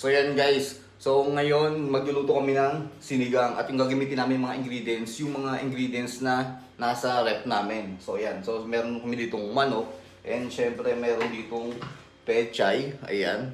So yan guys, so ngayon magluluto kami ng sinigang at yung gagamitin namin mga ingredients, yung mga ingredients na nasa rep namin. So yan, so meron kami ditong manok and syempre meron ditong pechay, ayan.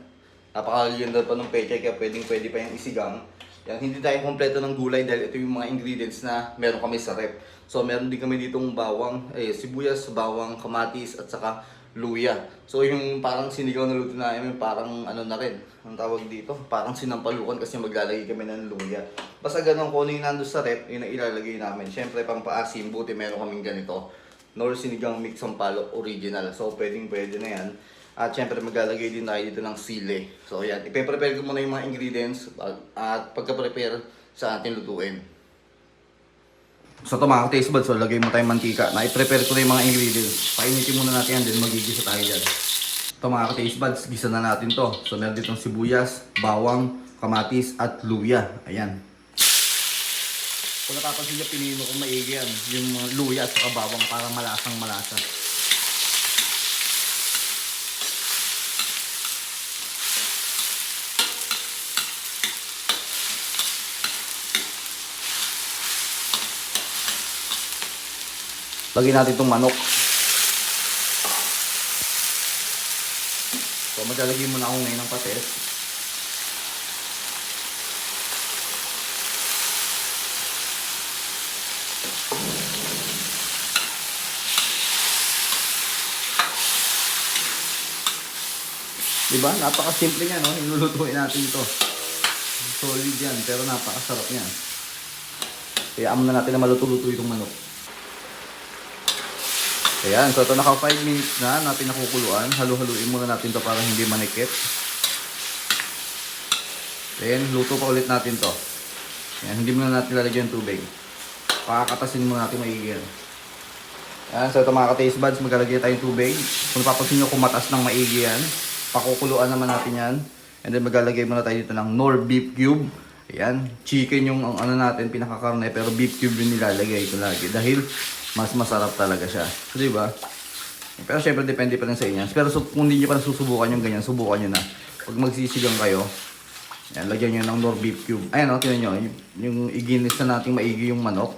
Napakaganda pa ng pechay kaya pwedeng pwede pa yung isigang. Yan, hindi tayo kompleto ng gulay dahil ito yung mga ingredients na meron kami sa rep. So meron din kami ditong bawang, eh, sibuyas, bawang, kamatis at saka luya. So yung parang sinigaw na luto namin, parang ano na rin, ang tawag dito, parang sinampalukan kasi maglalagay kami ng luya. Basta ganun kung ano yung nandun sa rep, yun ang ilalagay namin. Siyempre pang paasim, buti meron kaming ganito. Nor sinigang mix sampalok original. So pwedeng pwede na yan. At syempre maglalagay din tayo dito ng sili. So yan, ipe-prepare ko muna yung mga ingredients at- at pagka-prepare sa ating lutuin. So ito mga taste buds, so lagay mo tayong mantika. Na-prepare ko na yung mga ingredients. Painitin muna natin yan, then magigisa tayo dyan. Ito mga taste buds, gisa na natin to. So meron ditong sibuyas, bawang, kamatis, at luya. Ayan. Kung napapansin niyo, pinino ko maigi yan. Yung luya at saka bawang para malasang malasa. Lagyan natin itong manok. So maglalagay muna ako ngayon ng pates. Diba? Napaka-simple niya, no? Inulutuin natin to. Solid yan, pero napakasarap niya. Kaya na natin na maluto-luto itong manok. Ayan, so ito naka 5 minutes na na pinakukuluan. Halu-haluin muna natin to para hindi manikit. Then, luto pa ulit natin to. Ayan, hindi muna natin lalagyan tubig. Pakakatasin muna natin maigi yan. Ayan, so ito mga ka-taste buds, maglalagay tayong tubig. Kung napapansin nyo, kumatas ng maigi yan. Pakukuluan naman natin yan. And then maglalagay muna tayo dito ng nor beef cube. Ayan, chicken yung ang ano natin, pinakakarne, pero beef cube yung nilalagay ito lagi. Dahil mas masarap talaga siya. Di ba? Pero syempre depende pa rin sa inyo. Pero so, kung hindi nyo pa nasusubukan yung ganyan, subukan nyo na. Pag magsisigang kayo, yan, lagyan nyo ng nor beef cube. Ayan o, tinan nyo. Yung, yung iginis na nating maigi yung manok.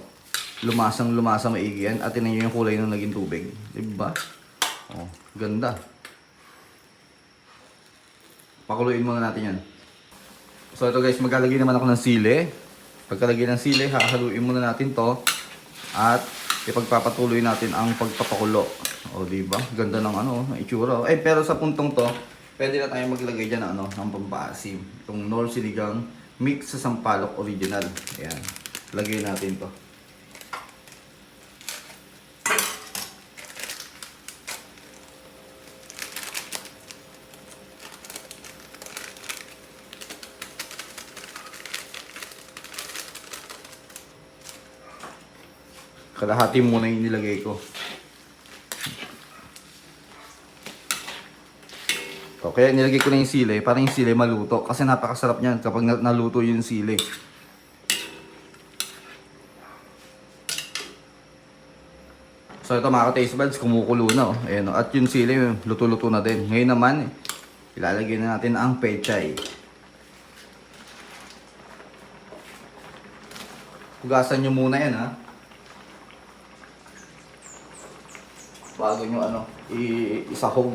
Lumasang lumasa maigi yan. At tinan nyo yung kulay ng naging tubig. Di ba? Oh, ganda. Pakuluin muna natin yan. So ito guys, maglalagay naman ako ng sili. Pagkalagay ng sili, hahaluin muna natin to. At ipagpapatuloy natin ang pagpapakulo. O di ba? Ganda ng ano, itsura. Eh pero sa puntong to, pwede na tayo maglagay diyan ng ano, ng pampaasim. Itong Nor Siligang mix sa Sampalok original. Ayan. Lagay natin to. Kalahati muna yung nilagay ko. O, kaya nilagay ko na yung sili para yung sili maluto. Kasi napakasarap niyan kapag na- naluto yung sili. So ito mga ka-taste buds, kumukulo na. Oh. Ayan, oh. At yung sili, luto-luto na din. Ngayon naman, ilalagay na natin ang pechay. Hugasan nyo muna yan ha. Bago nyo ano, i- isahog.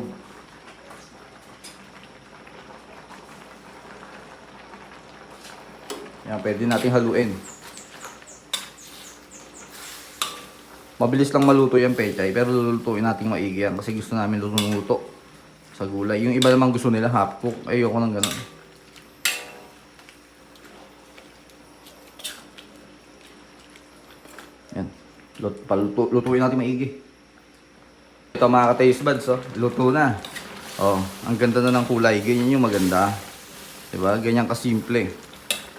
Yan, pwede natin haluin. Mabilis lang maluto yung pechay, pero lulutuin natin maigi yan kasi gusto namin luluto sa gulay. Yung iba naman gusto nila half cook, ayoko nang ganun. Yan, Lut lutuin natin maigi. Ito mga ka-taste buds, oh. luto na. Oh, ang ganda na ng kulay, ganyan yung maganda. 'Di ba? Ganyan kasimple.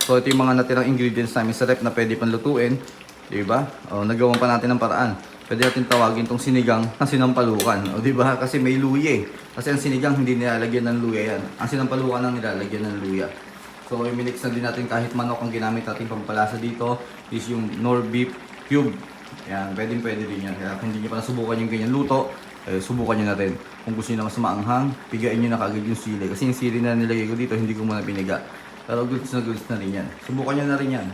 So ito yung mga natirang ingredients namin sa rep na pwede pang lutuin. Di ba? O, nagawan pa natin ng paraan. Pwede natin tawagin tong sinigang na sinampalukan. O, di ba? Kasi may luya eh. Kasi ang sinigang hindi nilalagyan ng luya yan. Ang sinampalukan ang nilalagyan ng luya. So, minix na din natin kahit manok ang ginamit natin pampalasa dito is yung nor beef cube. Yan, pwedeng pwede din yan. Kaya kung hindi nyo pa nasubukan yung ganyan luto, eh, subukan nyo na rin. Kung gusto nyo na mas maanghang, pigain nyo na kagad yung sili. Kasi yung sili na nilagay ko dito, hindi ko muna piniga. Pero goods na goods na rin yan. Subukan nyo na rin yan.